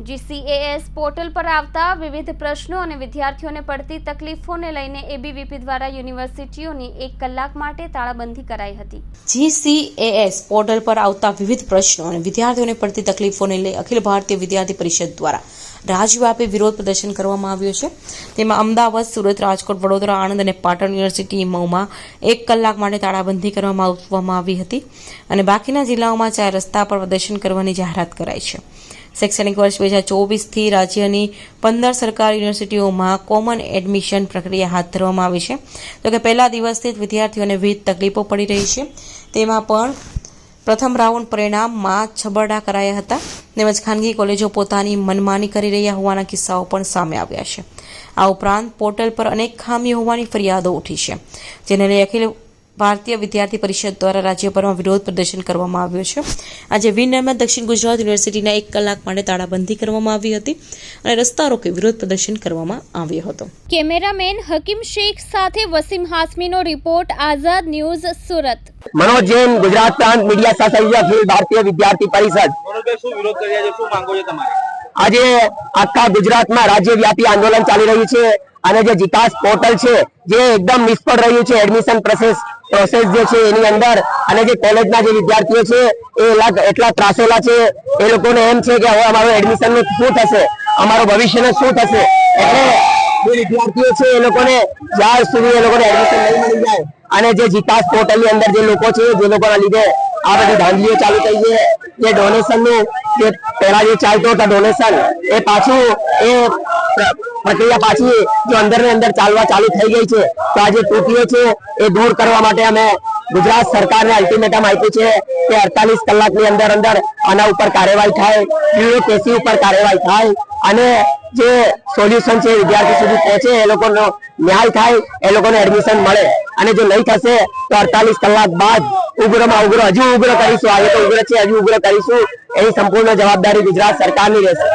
GCAS portal પર આવતા વિવિધ પ્રશ્નો અને વિદ્યાર્થીઓને પડતી તકલીફોને લઈને એબીવીપી દ્વારા યુનિવર્સિટીઓની એક કલાક માટે તાળાબંધી કરાઈ હતી. જીસીએએસ પોર્ટલ પર આવતા વિવિધ પ્રશ્નો અને વિદ્યાર્થીઓને પડતી તકલીફોને લઈ અખિલ ભારતીય વિદ્યાર્થી પરિષદ દ્વારા રાજવ્યાપી વિરોધ પ્રદર્શન કરવામાં આવ્યું છે. તેમાં અમદાવાદ, સુરત, રાજકોટ, વડોદરા, આણંદ અને પાટણ યુનિવર્સિટી મઉમાં એક કલાક માટે તાળાબંધી કરવામાં આવવામાં આવી હતી અને બાકીના જિલ્લાઓમાં ચાર રસ્તા પર પ્રદર્શન કરવાની જાહેરાત કરાઈ છે. શૈક્ષણિક વર્ષ બે હજાર ચોવીસથી રાજ્યની પંદર સરકારી યુનિવર્સિટીઓમાં કોમન એડમિશન પ્રક્રિયા હાથ ધરવામાં આવી છે. તો કે પહેલા દિવસથી જ વિદ્યાર્થીઓને વિવિધ તકલીફો પડી રહી છે. તેમાં પણ પ્રથમ રાઉન્ડ પરિણામમાં છબરડા કરાયા હતા. તેમજ ખાનગી કોલેજો પોતાની મનમાની કરી રહ્યા હોવાના કિસ્સાઓ પણ સામે આવ્યા છે. આ ઉપરાંત પોર્ટલ પર અનેક ખામીઓ હોવાની ફરિયાદો ઉઠી છે, જેને લઈ અખિલ ભારતીય વિદ્યાર્થી પરિષદ દ્વારા રાજ્યભરમાં વિરોધ પ્રદર્શન કરવામાં આવ્યું છે. આજે વિનરમાં દક્ષિણ ગુજરાત યુનિવર્સિટીના એક કલાક માટે તાળાબંધી કરવામાં આવી હતી અને રસ્તા રોકે વિરોધ પ્રદર્શન કરવામાં આવ્યો હતો. કેમેરામેન હકીમ શેખ સાથે વસીમ હાસમીનો રિપોર્ટ આઝાદ ન્યૂઝ સુરત. મનોજ જૈન ગુજરાત પ્રાંત મીડિયા સહસંયોજક અખિલ ભારતીય વિદ્યાર્થી પરિષદ શું વિરોધ કરી રહ્યા છે શું માંગો છો તમારે આજે આખા ગુજરાતમાં રાજ્યવ્યાપી આંદોલન ચાલી રહ્યું છે અને જે જીકાસ પોર્ટલ છે જે એકદમ નિષ્ફળ રહ્યું છે એડમિશન પ્રોસેસ પ્રોસેસ જે છે એની અંદર અને જે કોલેજના જે વિદ્યાર્થીઓ છે, એ એટલા ત્રાસેલા છે. એ લોકોને એમ છે કે હવે અમારું એડમિશન શું થશે? અમારું ભવિષ્યનું શું થશે? એટલે જે વિદ્યાર્થીઓ છે, એ લોકોને જ્યાં સુધી એ લોકોને એડમિશન નહીં મળી જાય અને જે જીતાસ પોર્ટલની અંદર જે લોકો છે, જે લોકોના લીધે આ બધી ધાંધલીઓ ચાલુ થઈ છે, જે ડોનેશનનું જે પહેલા જે ચાલતો હતો ડોનેશન એ પાછું એ પ્રક્રિયા પાછી જો અંદર ને અંદર ચાલવા ચાલુ થઈ ગઈ છે, તો આ જે તૂટીઓ છે, એ દૂર કરવા માટે અમે ગુજરાત સરકારને અલ્ટિમેટમ આપ્યું છે કે અડતાલીસ કલાકની અંદર અંદર આના ઉપર કાર્યવાહી થાય યુએપીએસસી ઉપર કાર્યવાહી થાય, અને જે સોલ્યુશન છે વિદ્યાર્થી સુધી પહોંચે, એ લોકોનો ન્યાય થાય, એ લોકોને એડમિશન મળે. અને જો નહીં થશે, તો અડતાલીસ કલાક બાદ ઉગ્રમાં ઉગ્ર, હજુ ઉગ્ર કરીશું આજે તો ઉગ્ર છે, હજુ ઉગ્ર કરીશું, એની સંપૂર્ણ જવાબદારી ગુજરાત સરકારની રહેશે.